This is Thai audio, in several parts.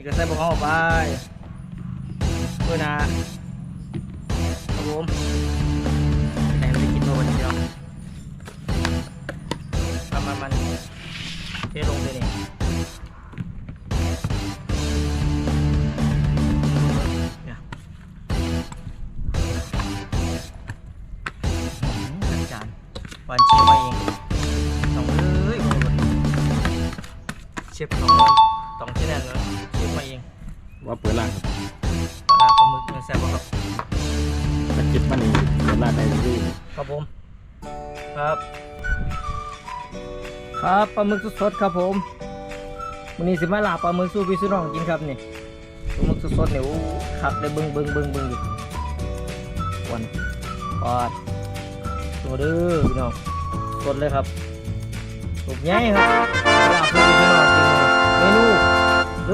นี่ก็ใส่บะเข้าไปเพื่อนะครับผมไหนมันจะกินตัวนี้พี่น้องประมาณมันเทลงเลยเนี่ยวันเชียร์มาเองต้องเอ้ยโอ้โหเชฟของมัน ว่าเปิดร้านครับปลาร้าปลาหมึกเนื้อแซ่บบ่ครับถ้าคิดมันนี่เปิดร้านได้ที่ครับผม ครับ ครับปลาหมึกสดๆครับผมวันนี้สิมาลาบปลาหมึกสู้พี่สู้น้องกินครับนี่ปลาหมึกสดๆเนี่ยโอ้ขักเลยเบิ้งเบิ้งเบิ้งเบิ้งอยู่วันปอดตัวเด้อพี่น้องสดเลยครับสุกใหญ่ครับลาบสู้พี่น้องกินเลยเมนู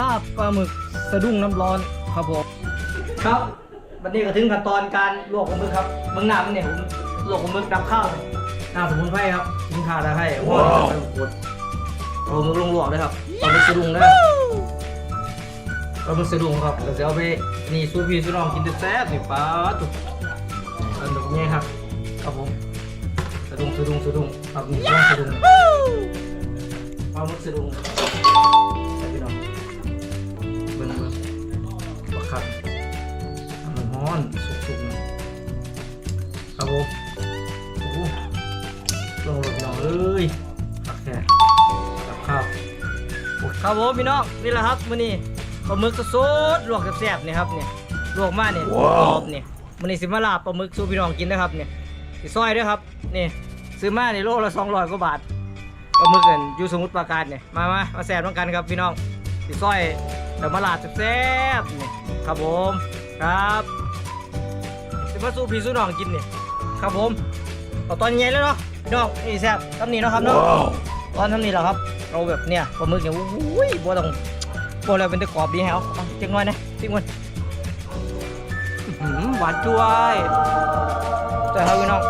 ลาบปลาหมึก สะดุ้งน้ำร้อนครับผมครับ วันนี้ก็ถึงขั้นตอนการลวกปลาหมึกครับเบื้องหน้ามันเนี่ยผมลวกปลาหมึกนำข้าวเลยน้ำสมุนไพรครับกินข้าวได้ให้ว้าวโอ้มึกลงลวกเลยครับปลาหมึกสะดุ้งนะปลาหมึกสะดุ้งครับเดี๋ยวจะเอาไปนี่สู้พี่สู้น้องกินแซ่บๆนี่ปลาตุกอันนี้ครับครับผมสะดุ้งสะดุ้งสะดุ้งครับนี่ต้องสะดุ้งปลาหมึกสะดุ้ง บักคักมันร้อนสุกๆนะครับผมโอ้โหลงรถพี่น้องเอ้ยคักแค่กับข้าวโอ้ครับผมพี่น้องนี่แหละครับมื้อนี้ปลาหมึกสดๆลวกแซ่บๆนี่ครับเนี่ยลวกมาเนี่ยกรอบเนี่ยมื้อนี้สิมาลาบปลาหมึกสู่พี่น้องกินนะครับเนี่ยสิซอยด้วยครับนี่ซื้อมาในโลละ200กว่าบาทปลาหมึกกันอยู่สมุทรปราการเนี่ยมามามาแซ่บต้องกันครับพี่น้องสีส้อยแต่มาลาดแซ่บๆนี่ ครับผมครับสิมาสู้พี่สู้น้องกินเนี่ยครับผมเอาตอนใหญ่แล้วเนาะพี่น้องนี่แซ่บทำนี่เนาะครับเนาะตอนทำนี่แหละครับเราแบบเนี่ยปลาหมึกเนี่ยอุ้ยบัวต้องบัวแล้วเป็นตะกรอบดีแฮวเอาจังหน่อยนะพี่มันอื้อหือหวานจ้วยแต่ครับพี่น้อง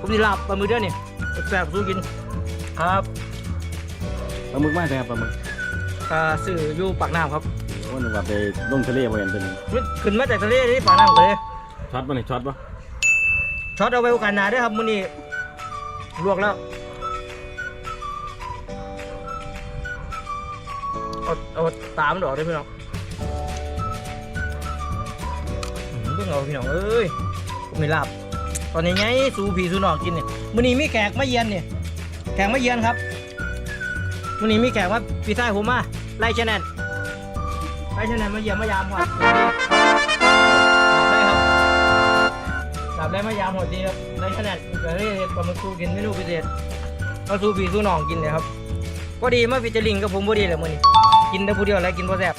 ผมนี่ลาบปลาหมึกเด้อนี่แซ่บๆสู้กินครับปลาหมึกมากเลยครับปลาหมึกอ่าสื่ออยู่ปากน้ำครับ ว่าหนึ่งว่าไปลงทะเลมาเห็นเป็นมันขึ้นมาจากทะเลที่ปากน้ำเลยช็อตป่ะนี่ช็อตป่ะช็อตเอาไว้โอกาสหน้าด้วยครับมื้อนี้ลวกแล้วเอาเอาตามนออกด้วยพี่น้องอื้อหือเพิ่งเอาพี่น้องเอ้ยผมไม่ลาบ ตอนนี้ไงสูผีสูน้องกินเนี่ยมื้อนี้มีแขกมาเยือนเนี่ยแขกมาเยือนครับมื้อนี้มีแขกมาพี่ชายผมมาไล่ชแนน ไล่ชแนนมาเยี่ยมมายามครับกลับได้ครับกลับได้มายามหมดดีครับไล่ชแนนก็เลยปลาหมึกสู้กินเมนูพิเศษก็สู้ผีสู้น้องกินเนี่ยครับก็ดีมาฟิชเชอร์ลิงกับผมพอดีเลยมื้อนี้กินแต่ผู้เดียวแล้วกินพอแซ่บ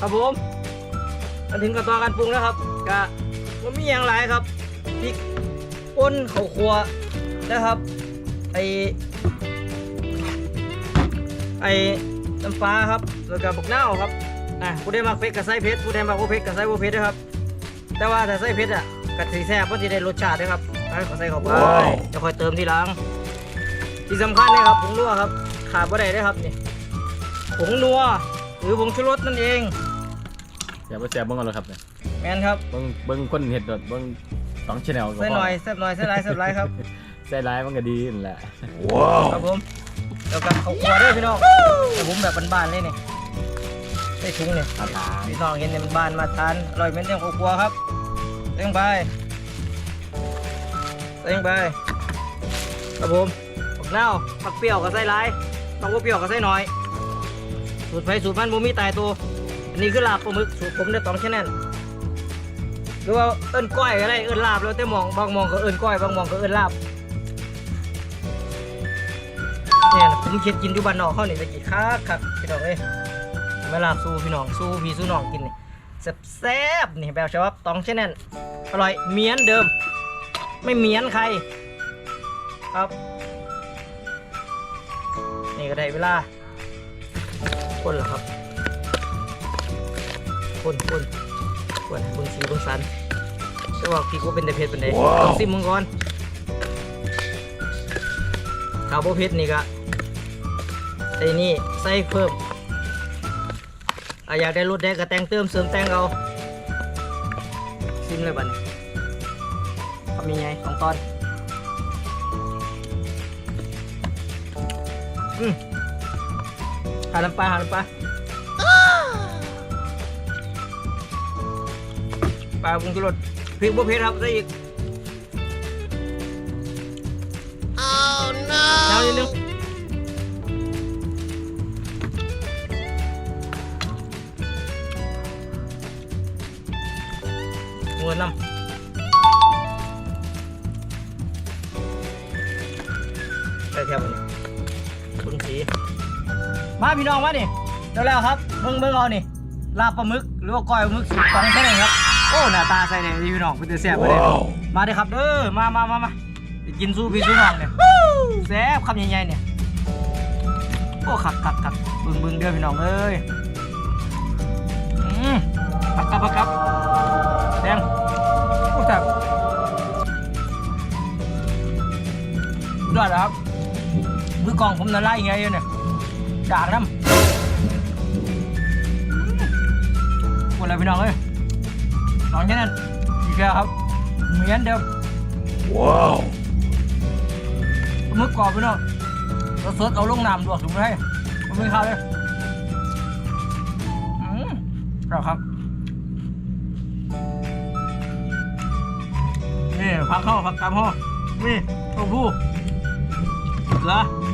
ครับผมมาถึงกับตอนการปรุงแล้วครับก็มันมีอย่างไรครับพริกป่นข้าวคั่วนะครับไอไอ น้ำปลาครับแล้วก็บักนาวครับอะผู้ใดมักเผ็ดก็ใส่เผ็ดผู้ใดมักบ่เผ็ดก็ใส่บ่เผ็ดนะครับแต่ว่าถ้าใส่เผ็ดอะก็สิแซ่บเพราะสิได้รสชาติด้วยครับให้เขาใส่เข้าไปจะค่อยเติมทีหลัง ที่สำคัญนะครับผงนัวครับขาดบ่ได้เลยครับนี่ผงนัวหรือผงชูรสนั่นเองแซ่บบ่แซ่บเบิ่งเอาเลยครับเนี่ยแม่นครับเบิ่งเบิ่งคนเห็ดโดดเบิ่งสองชแนลก็พใส่หน่อยแซ่บหน่อยใส่หลายแซ่บหลายครับใส่ร้ายมันก็ดีนั่นแหละครับผม แล้วก็เขาครัวด้วยพี่น้องแต่ผมแบบบ้านๆเลยเนี่ยใส่ถุงเนี่ยอาถาพี่น้องเห็นในบ้านมาทานอร่อยเหมือนเดิมเขาครัวครับเร่งไปเร่งไปครับผมผักเน่าผักเปรี้ยวก็ใส่หลายผักว่าเปรี้ยวก็ใส่น้อย สูตรไฟสูตรมันบ่มีตายตัวอันนี้คือลาบปลาหมึกสูตรผมได้ต้องแค่นั้นหรือว่าเอิ้นก้อยก็ได้เอิ้นลาบแล้วแต่หมองบางหมองก็เอิ้นก้อยบางหมองก็เอิ้นลาบ เนี่ยผมคิดกินอยู่บ้านนอกเขานี่ตะกี้คักคักพี่น้องเอ้ยเวลาสู้พี่น้องสู้พี่สู้น้องกินนี่แซ่บๆนี่แบบฉบับตองเช่นนั้นอร่อยเหมียนเดิม ไม่เหมียนใคร ครับ นี่ก็ได้เวลาคนเหรอครับคนคนคนเบิ่งสีเบิ่งสันแต่ว่าพี่ก็เป็นแต่เพชรเป็นไดต้องซิมมึงก่อนข้าวโบเพชรนี่ก็ใส่นี่ใส่เพิ่มอะอยากได้รถได้ก็แต่งเติมเสริมแต่งเอาซิมเลยบัดนี้ทำยังไงสองตอนอืมหาน้ำปลาหาน้ำปลาปลาปรุงชูรสพริกบุพเพครับใส่อีก Oh เจ้า no! นิดนึง หัวน้ำได้แค่วันนี้เบิ้งสีมาพี่น้องมาดิเร็วแล้วครับเบิ้งเบิ้งเอานี่ลาบปลาหมึกหรือว่าก้อยปลาหมึกสูตรตองแค่ไหนครับโอ้หน้าตาใส่เลยพี่น้องเป็นตัวแซ่บเลยมาเด้อครับเด้อมามามามาไปกินสู้พี่สู้น้องเนี่ยแซ่บคำใหญ่ๆเนี่ยโอ้ขักขักขักบึงบึงเด้อพี่น้องเอ้ย ผมน่ะไล่ไงเนี่ยด่างน้ำหมดเลยพี่น้องเอ้ยน้องแค่นั้นอีกแล้วครับเหมือนเดิมว้าวปลาหมึกกรอบไปเนาะเราสดเอาลงน้ำลวกถุงไว้ให้ผมไม่ข้าวเลยอืมครับครับนี่ผักเข้าผักกำเข้านี่เต้าหู้เกลือปู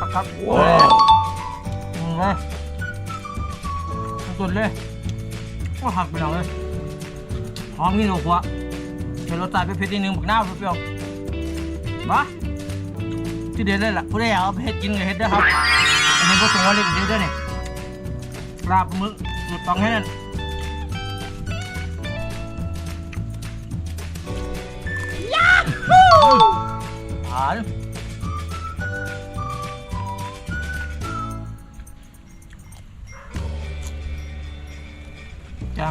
một cái xem ว้าว Ôi trời Cũng bỏ lên mà lấy cả của tôi rồi Nên gì đâu Hôm nay mới chuyển bạn Cọc cọc cọc lên cả đây Cọc cọc ว้าว Ừ đây Tuần lên Có hạt bên nào đây Hòm như đồ quá Để nó tại cái phía đi nướng bực nào rồi phải không Đó ที่เด็ดเลยล่ะผู้ใดอยากเอาไปเฮ็ดกินก็เฮ็ดเด้อครับ อันนี้ก็ส่งมาเล็กเฮ็ดเด้อนี่ลาบมึกหยุดต้องให้นั่นยาฮูผ่า จ้า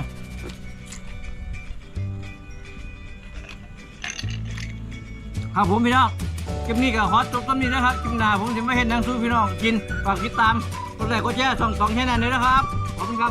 ครับผมพี่น้องคลิปนี้ก็ฮอตจบต้นนี้นะครับคลิปหน้าผมจะไม่เห็นนางสู้พี่น้องกินฝากติดตามกดไลค์กดแชร์ส่องสองแค่นั้นเลยนะครับขอบคุณครับ